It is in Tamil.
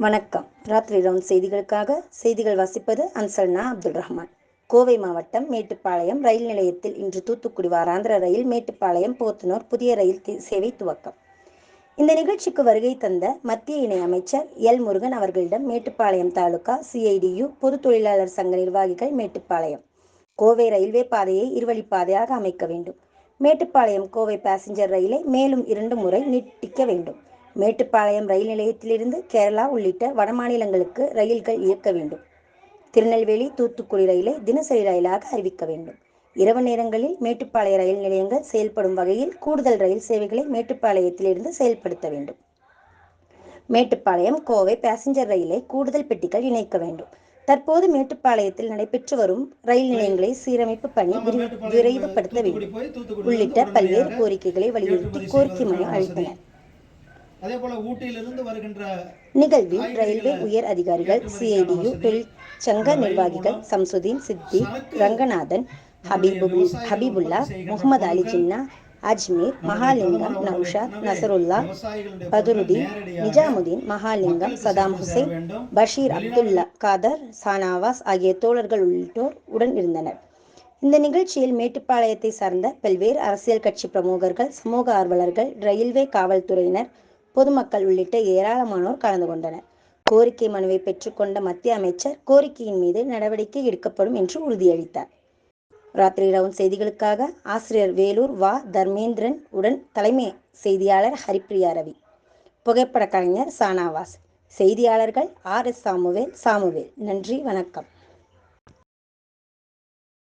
வணக்கம். ராத்திரி ரவுண்ட் செய்திகளுக்காக செய்திகள் வாசிப்பது அன்சல்னா அப்துல் ரஹ்மான். கோவை மாவட்டம் மேட்டுப்பாளையம் ரயில் நிலையத்தில் இன்று தூத்துக்குடி வாராந்திர ரயில் மேட்டுப்பாளையம் போத்தனூர் புதிய ரயில் சேவை துவக்கம். இந்த நிகழ்ச்சிக்கு வருகை தந்த மத்திய இணை அமைச்சர் எல் முருகன் அவர்களிடம் மேட்டுப்பாளையம் தாலுகா சிஐடியு பொது தொழிலாளர் சங்க நிர்வாகிகள் மேட்டுப்பாளையம். கோவை ரயில்வே பாதையை இருவழிப்பாதையாக அமைக்க வேண்டும். மேட்டுப்பாளையம் கோவை பாசஞ்சர் ரயிலை மேலும் இரண்டு முறை நீட்டிக்க வேண்டும். மேட்டுப்பாளையம் ரயில் நிலையத்திலிருந்து கேரளா உள்ளிட்ட வடமாநிலங்களுக்கு ரயில்கள் இயக்க வேண்டும். திருநெல்வேலி தூத்துக்குடி ரயிலை தினசரி ரயிலாக அறிவிக்க வேண்டும். இரவு நேரங்களில் மேட்டுப்பாளைய ரயில் நிலையங்கள் செயல்படும் வகையில் கூடுதல் ரயில் சேவைகளை மேட்டுப்பாளையத்திலிருந்து செயல்படுத்த வேண்டும். மேட்டுப்பாளையம் கோவை பாசஞ்சர் ரயிலை கூடுதல் பெட்டிகள் இணைக்க வேண்டும். தற்போது மேட்டுப்பாளையத்தில் நடைபெற்று வரும் ரயில் நிலையங்களை சீரமைப்பு பணி விரி- விரைவுபடுத்த வேண்டும். உள்ளிட்ட பல்வேறு கோரிக்கைகளை வலியுறுத்தி கோரிக்கை மனு அளித்தனர். நிகழ்வில் ரயில்வே உயர் அதிகாரிகள் சிஐடியு தொழிற்சங்க நிர்வாகிகள் சம்சுதீன் சித்தி ரங்கநாதன் ஹபீபுல் ஹபீபுல்லா முகமது அலி ஜின்னா அஜ்மீர் மகாலிங்கம் நௌஷாத் நசருல்லா பதுருதீன் நிஜாமுதீன் மகாலிங்கம் சதாம் ஹுசைன் பஷீர் அப்துல்லா காதர் சானாவாஸ் ஆகிய தோழர்கள் உள்ளிட்டோர் உடன் இருந்தனர். இந்த நிகழ்ச்சியில் மேட்டுப்பாளையத்தை சார்ந்த பல்வேறு அரசியல் கட்சி பிரமுகர்கள் சமூக ஆர்வலர்கள் ரயில்வே காவல்துறையினர் பொதுமக்கள் உள்ளிட்ட ஏராளமானோர் கலந்து கொண்டனர். கோரிக்கை மனுவை பெற்றுக்கொண்ட மத்திய அமைச்சர் கோரிக்கையின் மீது நடவடிக்கை எடுக்கப்படும் என்று உறுதியளித்தார். ராத்திரி ரவுண்ட் செய்திகளுக்காக ஆசிரியர் வேலூர் வா. தர்மேந்திரன் உடன் தலைமை செய்தியாளர் ஹரிப்ரியா ரவி. புகைப்பட கலைஞர் சானாவாஸ். செய்தியாளர்கள் ஆர். எஸ். Samuel Samuel. நன்றி வணக்கம்.